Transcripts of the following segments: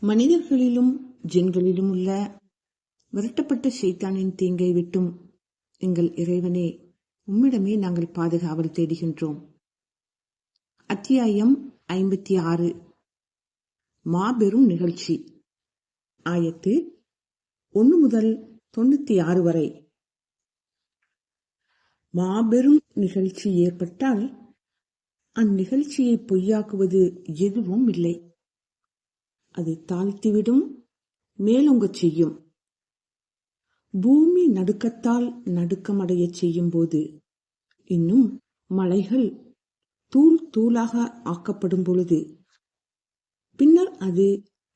மனிதர்களிலும் ஜென்களிலும் உள்ள விரட்டப்பட்ட சைத்தானின் தீங்கை விட்டும் எங்கள் இறைவனே உம்மிடமே நாங்கள் பாதுகாவல் தேடுகின்றோம். அத்தியாயம் ஐம்பத்தி ஆறு. மாபெரும் நிகழ்ச்சி. ஆயத்து ஒன்று முதல் தொண்ணூத்தி ஆறு வரை. மாபெரும் நிகழ்ச்சி ஏற்பட்டால் அந்நிகழ்ச்சியை பொய்யாக்குவது எதுவும் இல்லை. அது தாழ்த்திவிடும் மேலோங்கச் செய்யும். பூமி நடுக்கத்தால் நடுக்கமடையச் செய்யும் போது இன்னும் மலைகள் தூள் தூளாக ஆக்கப்படும் பொழுது பின்னர் அது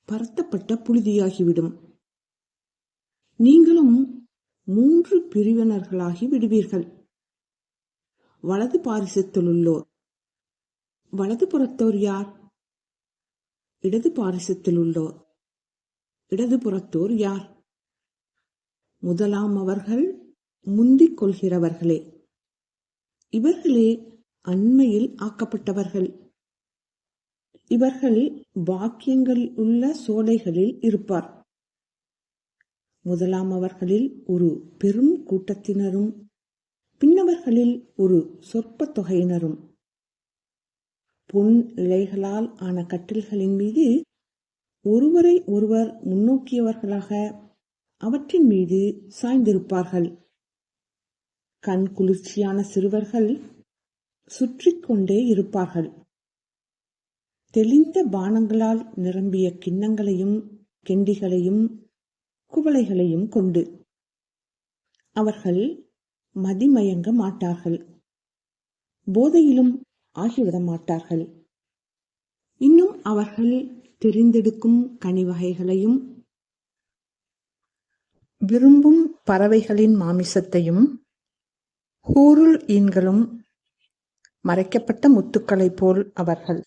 பரத்தப்பட்ட புழுதியாகிவிடும். நீங்களும் மூன்று பிரிவினர்களாகி விடுவீர்கள். வலது பாரிசத்திலுள்ளோர் வலது புறத்தோர் யார்? இடது பாரிசத்தில் உள்ளோர். இடது புறத்தோர் யார்? முதலாம் அவர்கள் முந்திக் கொள்கிறவர்களே. இவர்களே அண்மையில் ஆக்கப்பட்டவர்கள். இவர்கள் பாக்கியங்கள் உள்ள சோலைகளில் இருப்பார். முதலாம் அவர்களில் ஒரு பெரும் கூட்டத்தினரும் பின்னவர்களில் ஒரு சொற்ப தொகையினரும். பொன் இழைகளால் ஆன கட்டில்களின் மீது ஒருவரை ஒருவர் முன்னோக்கியவர்களாக அவற்றின் மீது சாய்ந்திருப்பார்கள். கண் குளிர்ச்சியான சிறுவர்கள் சுற்றி கொண்டே இருப்பார்கள். தெளிந்த பானங்களால் நிரம்பிய கிண்ணங்களையும் கெண்டிகளையும் குவளைகளையும் கொண்டு அவர்கள் மதிமயங்க மாட்டார்கள். போதையிலும் ஆகிவிட மாட்டார்கள் இன்னும் அவர்கள் தெரிந்தெடுக்கும் கனி வகைகளையும் விரும்பும் பறவைகளின் மாமிசத்தையும் ஹூருள் ஈன்களும் மறைக்கப்பட்ட முத்துக்களைப் போல் அவர்கள்.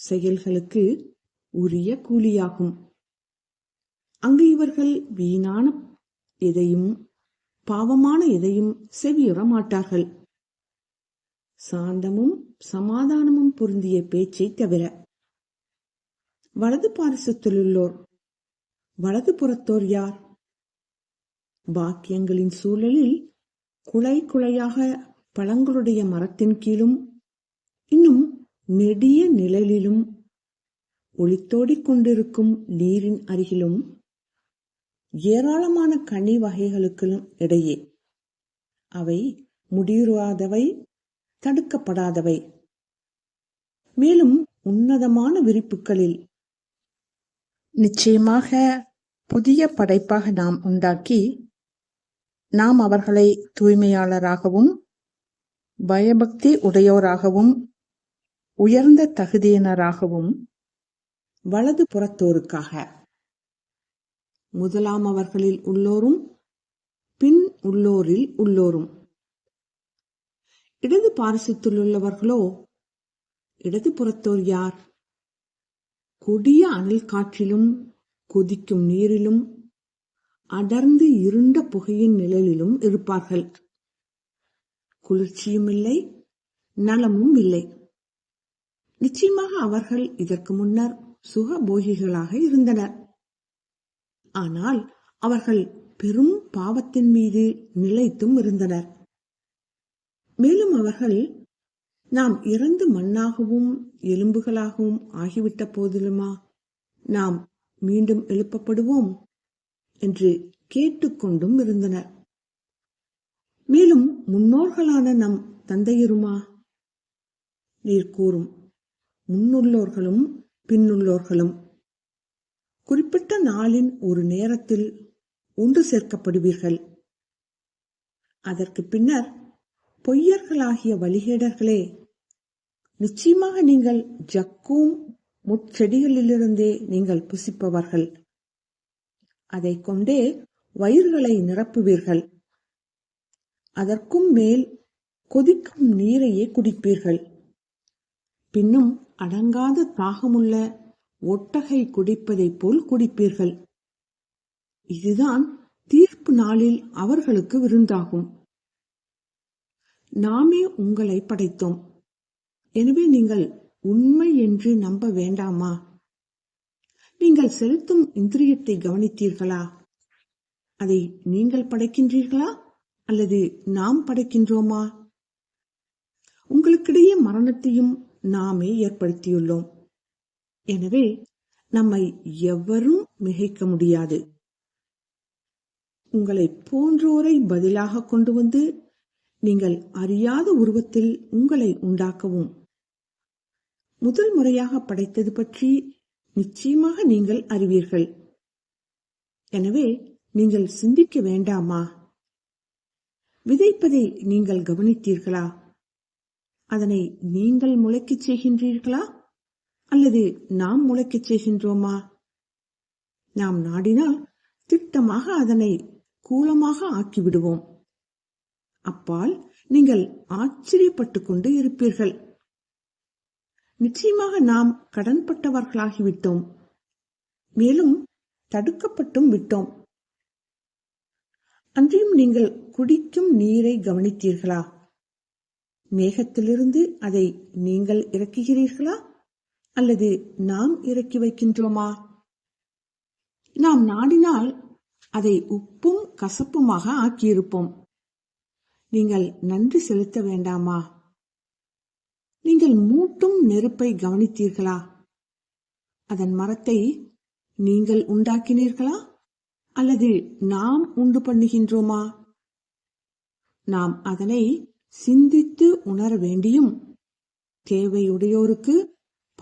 செயல்களுக்கு உரிய கூலியாகும். அங்கு இவர்கள் வீணான எதையும் பாவமான எதையும் செவியுற மாட்டார்கள் சாந்தமும் சமாதானமும் பொருந்திய பேச்சை தவிர. வலது பாரிசத்திலுள்ளோர் வலது புறத்தோர் யார்? பாக்கியங்களின் சூழலில் குலை குலையாக பழங்களுடைய மரத்தின் கீழும் இன்னும் நெடிய நிழலிலும் ஒளித்தோடிக் கொண்டிருக்கும் நீரின் அருகிலும் ஏராளமான கனி வகைகளுக்கும் இடையே. அவை முடியுறாதவை தடுக்கப்படாதவை. மேலும் உன்னதமான விரிப்புகளில் நிச்சயமாக புதிய படைப்பாக நாம் உண்டாக்கி நாம் அவர்களை தூய்மையாளராகவும் பயபக்தி உடையோராகவும் உயர்ந்த தகுதியினராகவும் வலது புறத்தோருக்காக. முதலாம் அவர்களில் உள்ளோரும் பின் உள்ளோரில் உள்ளோரும். இடது பாரசத்திலுள்ளவர்களோ இடது புறத்தோர் யார்? கொடிய அனல் காற்றிலும் கொதிக்கும் நீரிலும் அடர்ந்து இருண்ட புகையின் நிழலிலும் இருப்பார்கள். குளிர்ச்சியும் இல்லை நலமும் இல்லை. நிச்சயமாக அவர்கள் இதற்கு முன்னர் சுகபோகிகளாக இருந்தனர். ஆனால் அவர்கள் பெரும் பாவத்தின் மீது நிலைத்தும் இருந்தனர். மேலும் அவர்கள் நாம் இறந்து மண்ணாகவும் எலும்புகளாகவும் ஆகிவிட்ட போதிலுமா? நாம் மீண்டும் எழுப்பப்படுவோம்? என்று கேட்டுக்கொண்டும் இருந்தனர். மேலும் முன்னோர்களான நம் தந்தையருமா? நீர் கூறும். முன்னுள்ளோர்களும் பின்னுள்ளோர்களும். குறிப்பிட்ட நாளின் ஒரு நேரத்தில் ஒன்று சேர்க்கப்படுவீர்கள். அதற்கு பின்னர் பொய்யர்களாகிய வழிகேடர்களே நிச்சயமாக நீங்கள் ஜக்கும் முட்செடிகளிலிருந்தே நீங்கள் புசிப்பவர்கள். அதை கொண்டே வயிர்களை நிரப்புவீர்கள். அதற்கும் மேல் கொதிக்கும் நீரையே குடிப்பீர்கள். பின்னும் அடங்காத தாகமுள்ள ஒட்டகை குடிப்பதைப் போல் குடிப்பீர்கள். இதுதான் தீர்ப்பு நாளில் அவர்களுக்கு விருந்தாகும். நாமே உங்களை படைத்தோம். எனவே நீங்கள் உண்மை என்று நம்ப வேண்டாமா? நீங்கள் செலுத்தும் இந்திரியத்தை கவனித்தீர்களா? அதை நீங்கள் படைக்கின்றீர்களா? அல்லது நாம் படைக்கின்றோமா? உங்களுக்கிடையே மரணத்தையும் நாமே ஏற்படுத்தியுள்ளோம். எனவே நம்மை எவரும் மிகைக்க முடியாது. உங்களை போன்றோரை பதிலாக கொண்டு வந்து நீங்கள் அறியாத உருவத்தில் உங்களை உண்டாக்கவும். முதல் முறையாக படைத்தது பற்றி நிச்சயமாக நீங்கள் அறிவீர்கள். எனவே நீங்கள் சிந்திக்க வேண்டாமா? விதைப்பதை நீங்கள் கவனித்தீர்களா? அதனை நீங்கள் முளைக்கச் செய்கின்றீர்களா? அல்லது நாம் முளைக்கச் செய்கின்றோமா? நாம் நாடினால் திட்டமாக அதனை கூலமாக ஆக்கிவிடுவோம். அப்பால் நீங்கள் ஆச்சரியப்பட்டு கொண்டு இருப்பீர்கள். நிச்சயமாக நாம் கடன்பட்டவர்களாகிவிட்டோம். மேலும் தடுக்கப்பட்டும் விட்டோம். அன்றையும் நீங்கள் குடிக்கும் நீரை கவனித்தீர்களா? மேகத்திலிருந்து அதை நீங்கள் இறக்குகிறீர்களா? அல்லது நாம் இறக்கி வைக்கின்றோமா? நாம் நாடினால் அதை உப்பும் கசப்புமாக ஆக்கியிருப்போம். நீங்கள் நன்றி செலுத்த வேண்டாமா? நீங்கள் மூட்டும் நெருப்பை கவனித்தீர்களா? அதன் மரத்தை நீங்கள் உண்டாக்கினீர்களா? அல்லது நாம் உண்டு பண்ணுகின்றோமா? நாம் அதனை சிந்தித்து உணர வேண்டியும் தேவையுடையோருக்கு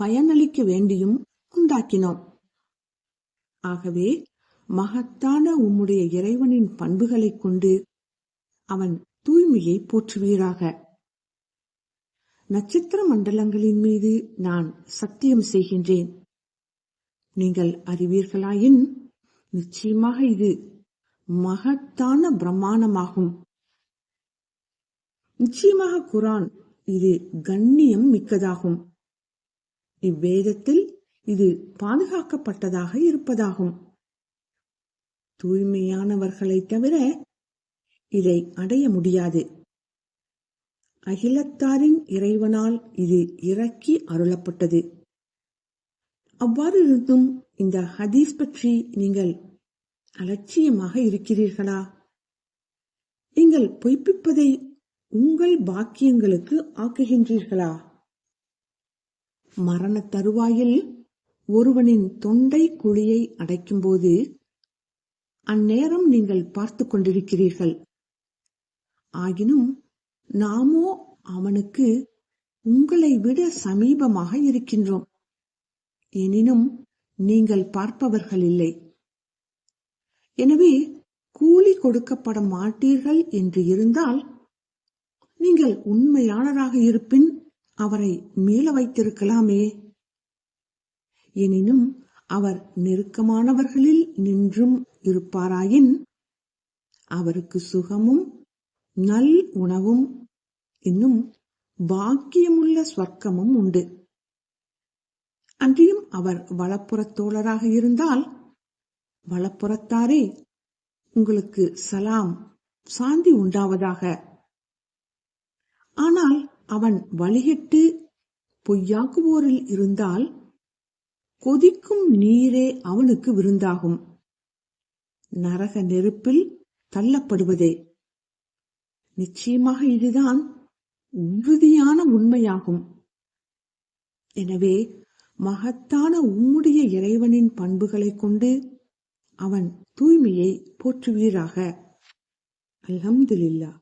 பயனளிக்க வேண்டியும் உண்டாக்கினோம். ஆகவே மகத்தான உம்முடைய இறைவனின் பண்புகளைக் கொண்டு அவன் தூய்மையை போற்றுவீராக. நட்சத்திர மண்டலங்களின் மீது நான் சத்தியம் செய்கின்றேன். நீங்கள் அறிவீர்களாயின் நிச்சயமாக இது மகத்தான பிரமாணமாகும். நிச்சயமாக குரான் இது கண்ணியம் மிக்கதாகும். இவ்வேதத்தில் இது பாதுகாக்கப்பட்டதாக இருப்பதாகும். தூய்மையானவர்களை தவிர இதை அடைய முடியாது. அகிலத்தாரின் இறைவனால் இது இறக்கி அருளப்பட்டது. அவ்வாறு இருந்தும் இந்த ஹதீஸ் பற்றி நீங்கள் அலட்சியமாக இருக்கிறீர்களா? நீங்கள் பொய்ப்பிப்பதை உங்கள் பாக்கியங்களுக்கு ஆக்குகின்றீர்களா? மரண தருவாயில் ஒருவனின் தொண்டை குழியை அடைக்கும்போது அந்நேரம் நீங்கள் பார்த்து கொண்டிருக்கிறீர்கள். ஆயினும் நாமோ அவனுக்கு உங்களை விட சமீபமாக இருக்கின்றோம். எனினும் நீங்கள் பார்ப்பவர்கள் இல்லை. எனவே கூலி கொடுக்கப்பட மாட்டீர்கள் என்று இருந்தால் நீங்கள் உண்மையாளராக இருப்பின் அவரை மீள வைத்திருக்கலாமே. எனினும் அவர் நெருக்கமானவர்களில் நின்றும் இருப்பாராயின் அவருக்கு சுகமும் நல் உணவும் இன்னும் பாக்கியமுள்ள ஸ்வர்க்கமும் உண்டு. அன்றியும் அவர் வளப்புறத் தோழராக இருந்தால் வளப்புறத்தாரே உங்களுக்கு சலாம் சாந்தி உண்டாவதாக. ஆனால் அவன் வழிகிட்டு பொய்யாக்குவோரில் இருந்தால் கொதிக்கும் நீரே அவனுக்கு விருந்தாகும். நரக நெருப்பில் தள்ளப்படுவதே. நிச்சயமாக இதுதான் உறுதியான உண்மையாகும். எனவே மகத்தான உம்முடைய இறைவனின் பண்புகளைக் கொண்டு அவன் தூய்மையை போற்றுவீராக. அல்ஹம்துலில்லாஹ்.